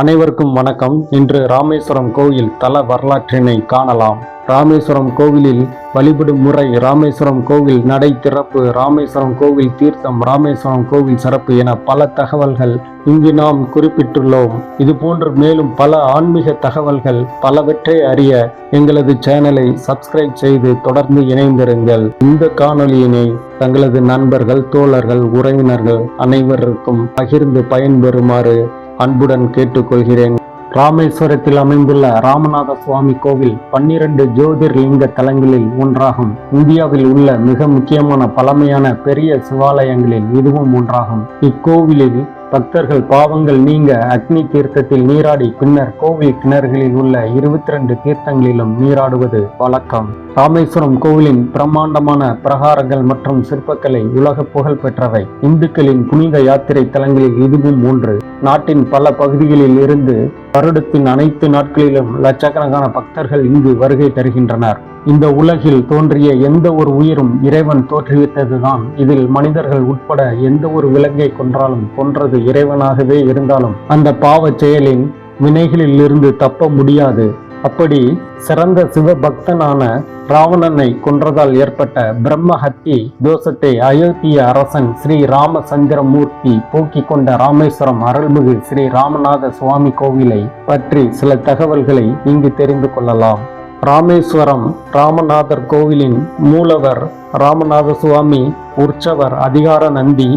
அனைவருக்கும் வணக்கம். இன்று ராமேஸ்வரம் கோவில் தல வரலாற்றினை காணலாம். ராமேஸ்வரம் கோவிலில் வழிபடும் முறை ராமேஸ்வரம் கோவில் நடை திறப்பு ராமேஸ்வரம் கோவில் தீர்த்தம் ராமேஸ்வரம் கோவில் சிறப்பு என பல தகவல்கள் இங்கு நாம் குறிப்பிட்டுள்ளோம். இது போன்று மேலும் பல ஆன்மீக தகவல்கள் பலவற்றை அறிய எங்களது சேனலை சப்ஸ்கிரைப் செய்து தொடர்ந்து இணைந்திருங்கள். இந்த காணொலியினை தங்களது நண்பர்கள் தோழர்கள் உறவினர்கள் அனைவருக்கும் பகிர்ந்து பயன்பெறுமாறு அன்புடன் கேட்டுக்கொள்கிறேன். ராமேஸ்வரத்தில் அமைந்துள்ள ராமநாத சுவாமி கோவில் பன்னிரண்டு ஜோதிர்லிங்க தலங்களில் ஒன்றாகும். இந்தியாவில் உள்ள மிக முக்கியமான பழமையான பெரிய சிவாலயங்களில் இதுவும் ஒன்றாகும். இக்கோவிலில் பக்தர்கள் பாவங்கள் நீங்க அக்னி தீர்த்தத்தில் நீராடி பின்னர் கோவில் கிணறுகளில் உள்ள இருபத்தி ரெண்டு தீர்த்தங்களிலும் நீராடுவது வழக்கம். ராமேஸ்வரம் கோவிலின் பிரம்மாண்டமான பிரகாரங்கள் மற்றும் சிற்பக்கலை உலக புகழ் பெற்றவை. இந்துக்களின் புனித யாத்திரை தலங்களில் இதுவும் ஒன்று. நாட்டின் பல பகுதிகளில் இருந்து வருடத்தின் அனைத்து நாட்களிலும் லட்சக்கணக்கான பக்தர்கள் இங்கு வருகை தருகின்றனர். இந்த உலகில் தோன்றிய எந்த ஒரு உயிரும் இறைவன் தோற்றுவித்ததுதான். இதில் மனிதர்கள் உட்பட எந்த ஒரு விலங்கை கொன்றாலும் கொன்றது இறைவனாகவே இருந்தாலும் அந்த பாவச் செயலின் வினைகளில் இருந்து தப்ப முடியாது. அப்படி சிறந்த சிவபக்தனான ராவணனை கொன்றதால் ஏற்பட்ட பிரம்மஹத்தி தோஷத்தை அயோத்திய அரசன் ஸ்ரீ ராமச்சந்திரமூர்த்தி போக்கிக் கொண்ட ராமேஸ்வரம் அருள்மிகு ஸ்ரீ ராமநாத சுவாமி கோவிலை பற்றி சில தகவல்களை இங்கு தெரிந்து கொள்ளலாம். ராமேஸ்வரம் ராமநாதர் கோவிலின் மூலவர் ராமநாத சுவாமி உற்சவர் அதிகார நந்தி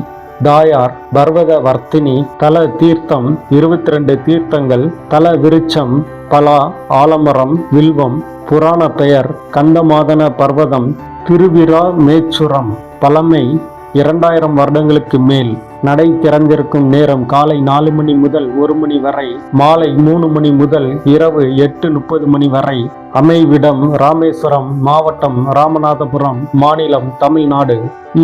தாயார் பர்வத வர்த்தினி தல தீர்த்தம் இருபத்தி ரெண்டு தீர்த்தங்கள் தல விருட்சம் பலா ஆலமரம் வில்வம் புராண பெயர் கந்தமாதன பர்வதம் திருவிரா மேச்சுரம் பழமை இரண்டாயிரம் வருடங்களுக்கு மேல் நடை திறந்திருக்கும் நேரம் காலை நாலு மணி முதல் ஒரு மணி வரை மாலை மூணு மணி முதல் இரவு எட்டு முப்பது மணி வரை. அமைவிடம் ராமேஸ்வரம் மாவட்டம் ராமநாதபுரம் மாநிலம் தமிழ்நாடு.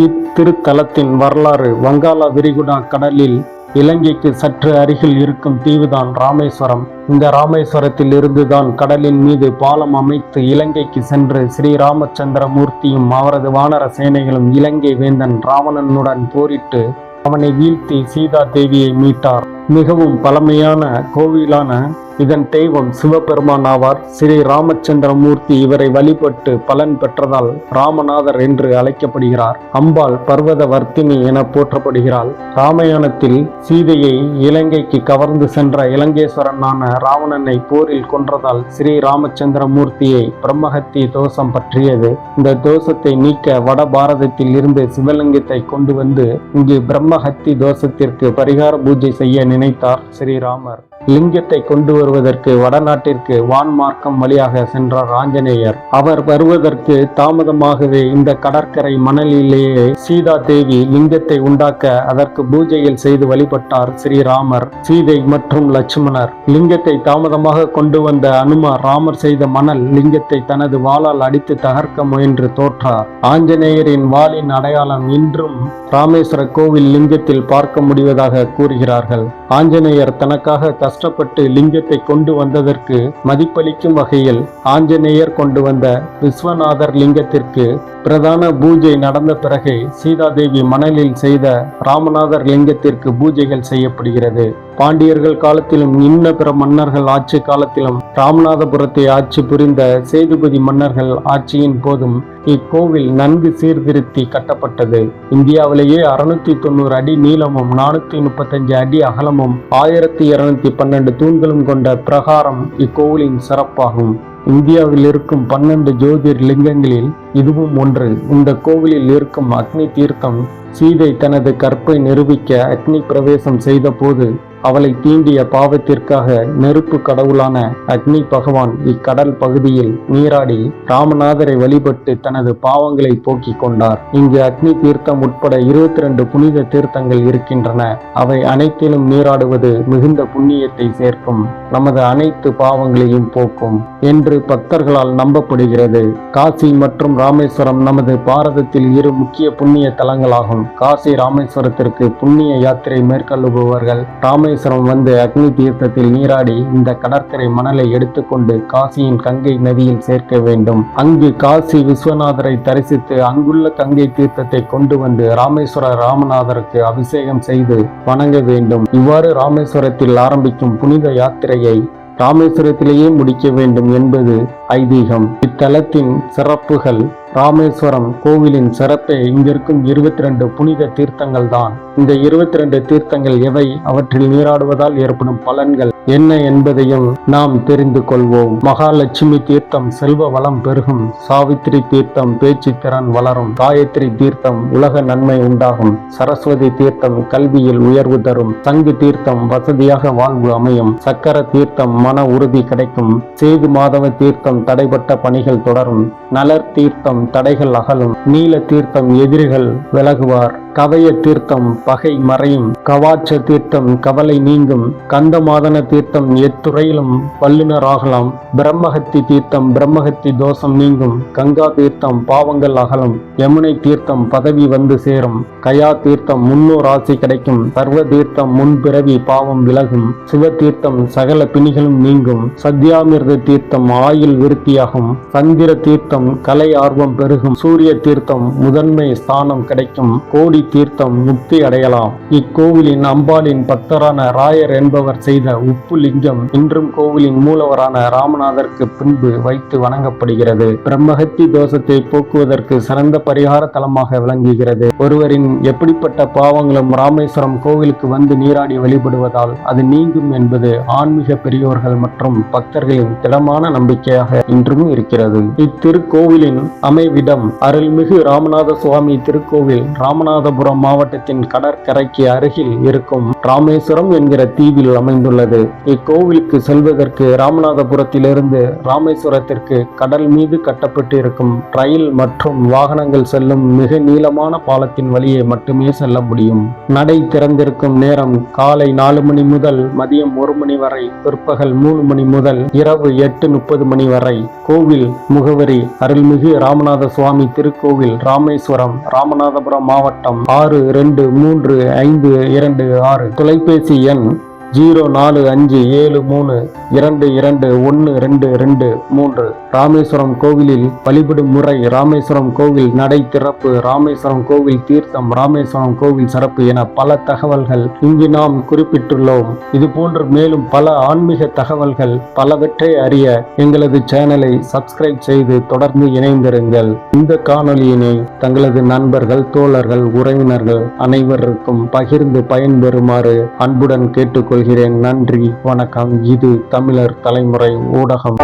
இத்திருத்தலத்தின் வரலாறு வங்காள விரிகுடா கடலில் இலங்கைக்கு சற்று அருகில் இருக்கும் தீவுதான் ராமேஸ்வரம். இந்த ராமேஸ்வரத்தில் இருந்துதான் கடலின் மீது பாலம் அமைத்து இலங்கைக்கு சென்று ஸ்ரீராமச்சந்திர மூர்த்தியும் அவரது வானர சேனைகளும் இலங்கை வேந்தன் ராவணனுடன் போரிட்டு அவனை வீழ்த்தி சீதா தேவியை மீட்டார். மிகவும் பழமையான கோவிலான இதன் தெய்வம் சிவபெருமான் ஆவார். ஸ்ரீ ராமச்சந்திரமூர்த்தி இவரை வழிபட்டு பலன் பெற்றதால் ராமநாதர் என்று அழைக்கப்படுகிறார். அம்பாள் பர்வத வர்த்தினி என போற்றப்படுகிறாள். ராமாயணத்தில் சீதையை இலங்கைக்கு கவர்ந்து சென்ற இலங்கேஸ்வரனான ராவணனை போரில் கொன்றதால் ஸ்ரீ ராமச்சந்திரமூர்த்தியை பிரம்மஹத்தி தோஷம் பற்றியது. இந்த தோஷத்தை நீக்க வட பாரதத்தில் இருந்து சிவலிங்கத்தை கொண்டு வந்து இங்கு பிரம்மஹத்தி தோஷத்திற்கு பரிகார பூஜை செய்ய நினைத்தார் ஸ்ரீராமர் லிங்கத்தை கொண்டு வருவதற்கு வடநாட்டிற்கு வான்மார்க்கம் வழியாக சென்றார் ஆஞ்சநேயர். அவர் வருவதற்கு தாமதமாகவே இந்த கடற்கரை மணலிலேயே சீதா தேவி லிங்கத்தை உண்டாக்க அதற்கு பூஜையில் செய்து வழிபட்டார் ஸ்ரீராமர் சீதை மற்றும் லட்சுமணர். லிங்கத்தை தாமதமாக கொண்டு வந்த அனுமார் ராமர் செய்த மணல் லிங்கத்தை தனது வாளால் அடித்து தகர்க்க முயன்று தோற்றார். ஆஞ்சநேயரின் வாளின் அடையாளம் இன்றும் ராமேஸ்வர கோவில் லிங்கத்தில் பார்க்க முடிவதாக கூறுகிறார்கள். ஆஞ்சநேயர் தனக்காக கஷ்டப்பட்டு லிங்கத்தை கொண்டு வந்ததற்கு மதிப்பளிக்கும் வகையில் ஆஞ்சநேயர் கொண்டு வந்த விஸ்வநாதர் லிங்கத்திற்கு பிரதான பூஜை நடந்த பிறகு சீதாதேவி மணலில் செய்த ராமநாதர் லிங்கத்திற்கு பூஜைகள் செய்யப்படுகிறது. பாண்டியர்கள் காலத்திலும் இன்ன பிற மன்னர்கள் ஆட்சி காலத்திலும் ராமநாதபுரத்தை ஆட்சி புரிந்த சேதுபதி மன்னர்கள் ஆட்சியின் போதும் இக்கோவில் நன்கு சீர்திருத்தி கட்டப்பட்டது. இந்தியாவிலேயே அறுநூத்தி தொண்ணூறு அடி நீளமும் நானூத்தி முப்பத்தஞ்சு அடி அகலமும் ஆயிரத்தி இருநூத்தி பன்னெண்டு தூண்களும் கொண்ட பிரகாரம் இக்கோவிலின் சிறப்பாகும். இந்தியாவில் இருக்கும் பன்னெண்டு ஜோதிர் லிங்கங்களில் இதுவும் ஒன்று. இந்த கோவிலில் இருக்கும் அக்னி தீர்த்தம் சீதை தனது கற்பை நிரூபிக்க அக்னி பிரவேசம் செய்தபோது அவளை தீண்டிய பாவத்திற்காக நெருப்பு கடவுளான அக்னி பகவான் இக்கடல் பகுதியில் நீராடி ராமநாதரை வழிபட்டு தனது பாவங்களை போக்கிக் கொண்டார். இங்கு அக்னி தீர்த்தம் உட்பட இருபத்தி ரெண்டு புனித தீர்த்தங்கள் இருக்கின்றன. அவை அனைத்திலும் நீராடுவது மிகுந்த புண்ணியத்தை சேர்க்கும். நமது அனைத்து பாவங்களையும் போக்கும். என்று என்று பக்தர்களால் நம்பப்படுகிறது. காசி மற்றும் ராமேஸ்வரம் நமது பாரதத்தில் இரு முக்கிய புண்ணிய தலங்களாகும். காசி ராமேஸ்வரத்திற்கு புண்ணிய யாத்திரை மேற்கொள்ளுபவர்கள் ராமேஸ்வரம் வந்து அக்னி தீர்த்தத்தில் நீராடி இந்த கடற்கரை மணலை எடுத்துக்கொண்டு காசியின் கங்கை நதியில் சேர்க்க வேண்டும். அங்கு காசி விஸ்வநாதரை தரிசித்து அங்குள்ள கங்கை தீர்த்தத்தை கொண்டு வந்து ராமேஸ்வர ராமநாதருக்கு அபிஷேகம் செய்து வணங்க வேண்டும். இவ்வாறு ராமேஸ்வரத்தில் ஆரம்பிக்கும் புனித யாத்திரையை ராமேஸ்வரத்திலேயே முடிக்க வேண்டும் என்பது ஐதீகம். இத்தலத்தின் சிறப்புகள் ராமேஸ்வரம் கோவிலின் சிறப்பே இங்கிருக்கும் இருபத்தி ரெண்டு புனித தீர்த்தங்கள் தான் இந்த இருபத்தி ரெண்டு தீர்த்தங்கள் எவை? அவற்றில் நீராடுவதால் ஏற்படும் பலன்கள் என்ன என்பதையும் நாம் தெரிந்து கொள்வோம். மகாலட்சுமி தீர்த்தம் செல்வ வளம் பெருகும். சாவித்திரி தீர்த்தம் பேச்சு திறன் வளரும். காயத்ரி தீர்த்தம் உலக நன்மை உண்டாகும். சரஸ்வதி தீர்த்தம் கல்வியில் உயர்வு தரும். சங்கு தீர்த்தம் வசதியாக வாழ்வு அமையும். சக்கர தீர்த்தம் மன உறுதி கிடைக்கும். சேது மாதவ தீர்த்தம் தடைபட்ட பணிகள் தொடரும். நலர் தீர்த்தம் தடைகள் அகலும். நீல தீர்த்தம் எதிரிகள் விலகுவார். கவய தீர்த்தம் பகை மறையும். கவாச்ச தீர்த்தம் கவலை நீங்கும். கந்தமாதன தீர்த்தம் எத்துறையிலும் வல்லுநராகலாம் பிரம்மஹத்தி தீர்த்தம் பிரம்மஹத்தி தோஷம் நீங்கும். கங்கா தீர்த்தம் பாவங்கள் அகலும். யமுனை தீர்த்தம் பதவி வந்து சேரும். கயா தீர்த்தம் முன்னோர் ஆசை கிடைக்கும். சர்வ தீர்த்தம் முன்பிறவி பாவம் விலகும். சிவ தீர்த்தம் சகல பிணிகளும் நீங்கும். சத்யாமிர்த தீர்த்தம் ஆயுள் விருத்தியாகும். சந்திர தீர்த்தம் கலை ஆர்வம் பெருகும். சூரிய தீர்த்தம் முதன்மை ஸ்தானம் கிடைக்கும். கோடி தீர்த்தம் முக்தி அடையலாம். இக்கோவிலின் அம்பாளின் பக்தரான ராயர் என்பவர் செய்த உப்பு லிங்கம் இன்றும் கோவிலின் மூலவரான ராமநாதருக்கு பின்பு வைத்து வணங்கப்படுகிறது. பிரம்மஹத்தி தோஷத்தை போக்குவதற்கு சிறந்த பரிகார தலமாக விளங்குகிறது. ஒருவரின் எப்படிப்பட்ட பாவங்களும் ராமேஸ்வரம் கோவிலுக்கு வந்து நீராடி வழிபடுவதால் அது நீங்கும் என்பது ஆன்மீக பெரியோர்கள் மற்றும் பக்தர்களின் திடமான நம்பிக்கையாக இன்றும் இருக்கிறது. இத்திருக்கோவிலின் அமைவிடம் அருள்மிகு ராமநாத சுவாமி திருக்கோவில் ராமநாத ராமநாதபுரம் மாவட்டத்தின் கடற்கரைக்கு அருகில் இருக்கும் ராமேஸ்வரம் என்கிற தீவில் அமைந்துள்ளது. இக்கோவிலுக்கு செல்வதற்கு ராமநாதபுரத்திலிருந்து ராமேஸ்வரத்திற்கு கடல் மீது கட்டப்பட்டு இருக்கும் ரயில் மற்றும் வாகனங்கள் செல்லும் மிக நீளமான பாலத்தின் வழியே மட்டுமே செல்ல முடியும். நடை திறந்திருக்கும் நேரம் காலை நாலு மணி முதல் மதியம் ஒரு மணி வரை பிற்பகல் மூணு மணி முதல் இரவு எட்டு முப்பது மணி வரை. கோவில் முகவரி அருள்மிகு ராமநாத சுவாமி திருக்கோவில் ராமேஸ்வரம் ராமநாதபுரம் மாவட்டம் ஆறு ரெண்டு மூன்று ஐந்து இரண்டு ஆறு. தொலைபேசி எண் ஜீரோ நாலு அஞ்சு ஏழு மூணு இரண்டு இரண்டு ஒன்று ரெண்டு ரெண்டு மூன்று. ராமேஸ்வரம் கோவிலில் வழிபடும் முறை ராமேஸ்வரம் கோவில் நடை திறப்பு ராமேஸ்வரம் கோவில் தீர்த்தம் ராமேஸ்வரம் கோவில் சிறப்பு என பல தகவல்கள் இங்கு நாம் குறிப்பிட்டுள்ளோம். இதுபோன்று மேலும் பல ஆன்மீக தகவல்கள் பலவற்றை அறிய எங்களது சேனலை சப்ஸ்கிரைப் செய்து தொடர்ந்து இணைந்திருங்கள். இந்த காணொலியினை தங்களது நண்பர்கள் தோழர்கள் உறவினர்கள் அனைவருக்கும் பகிர்ந்து பயன்பெறுமாறு அன்புடன் கேட்டுக்கொள்கிறேன். நன்றி வணக்கம். இது தமிழர் தலைமுறை ஊடகம்.